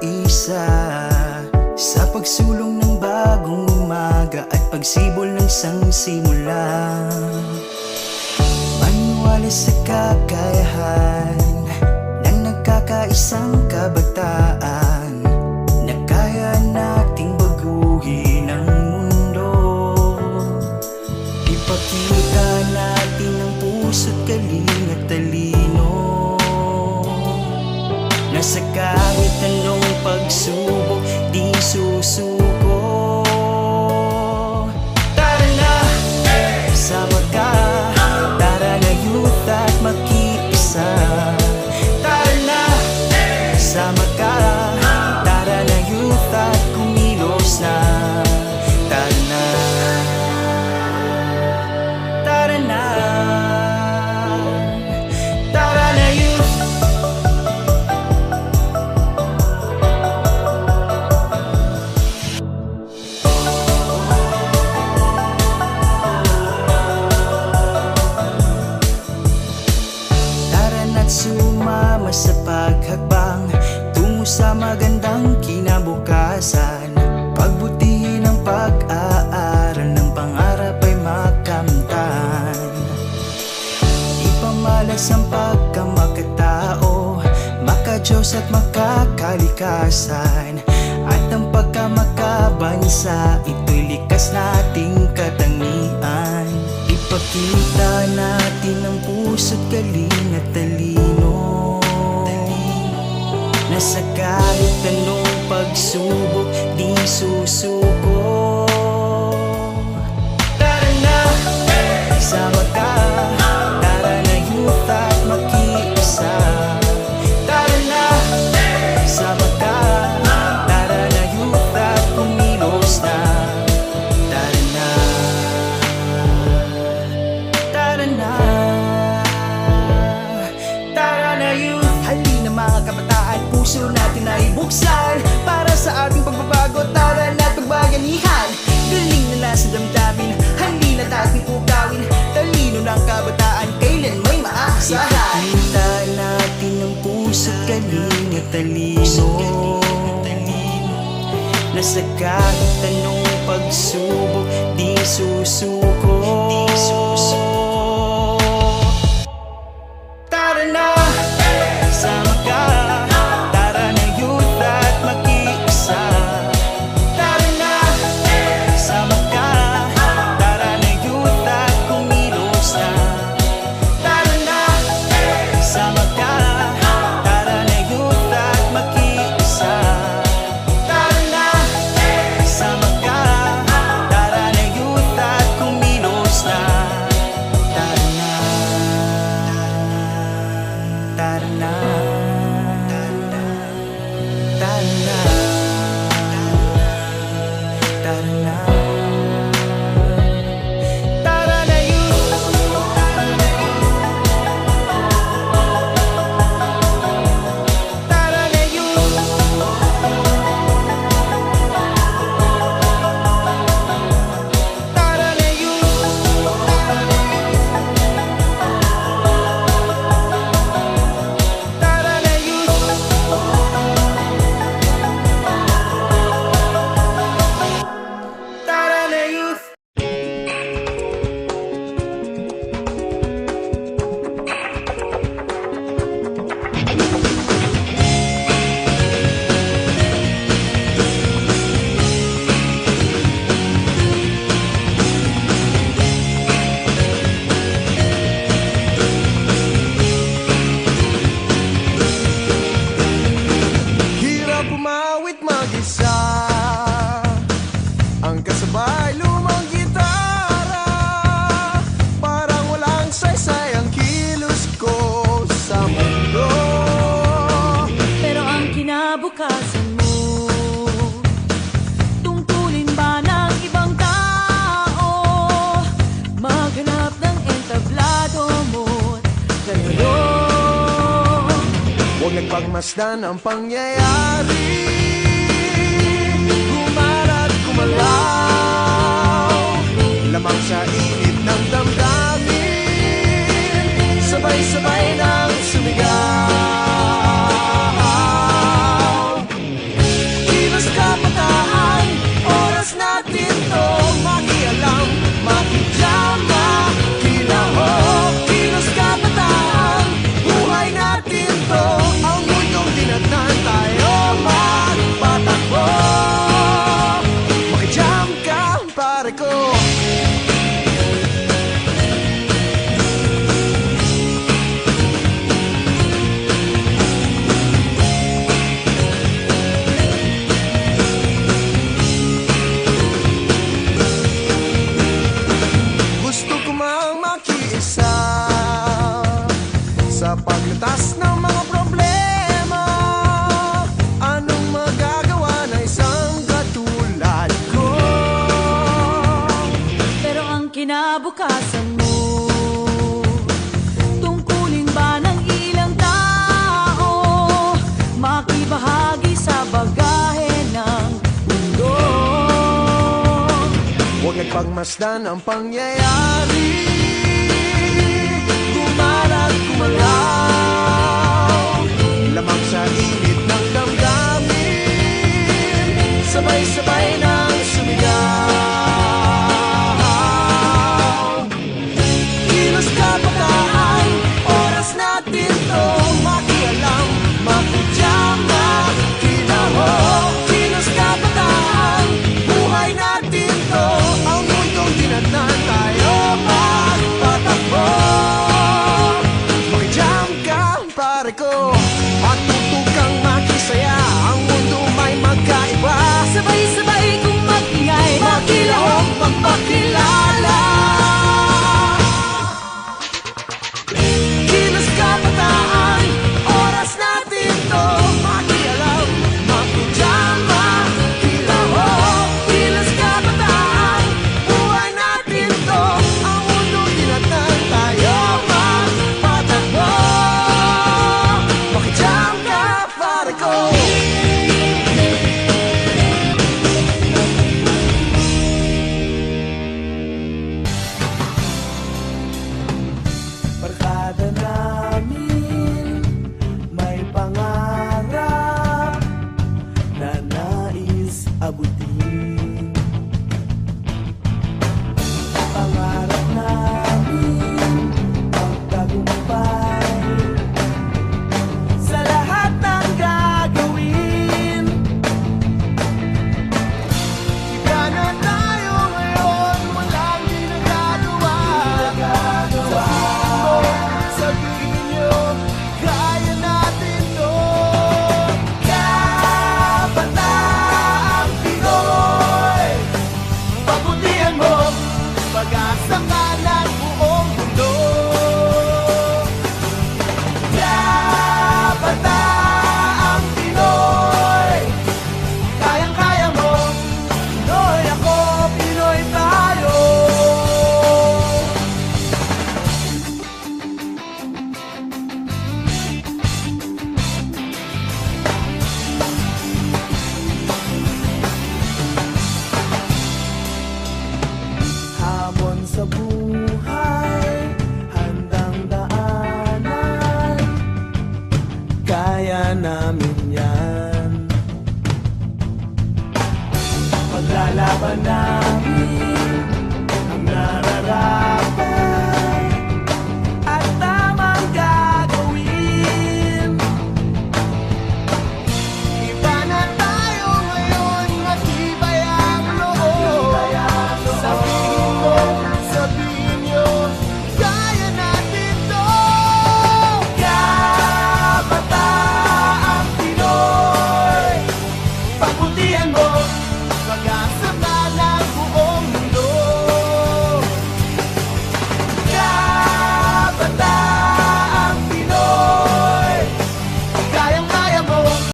isa Sa pagsulong ng bagong umaga At pagsibol ng isang simula Maniwala sa kakayahan Ng nagkakaisang kabataan Na kaya nating baguhin ang mundo. Ipakita kalakasan At ang pagkamakabansa Ito'y likas nating katangian. Ipakita natin ang puso't galing at talino. Na sa kahit anong pagsubok Di susuko. na sa kahit anong pagsubok Di susuko, di susuko. night. pagmasdan ang pangyayari. Kumalat, kumalaw Lamang sa init ng damdamin. Sabay-sabay ng sumigaw. Kilos kapatahan, oras natin to. Nagpagmasdan ang pangyayari. Kumalat, kumalaw. Lamang sa init ng damdamin. Sabay-sabay na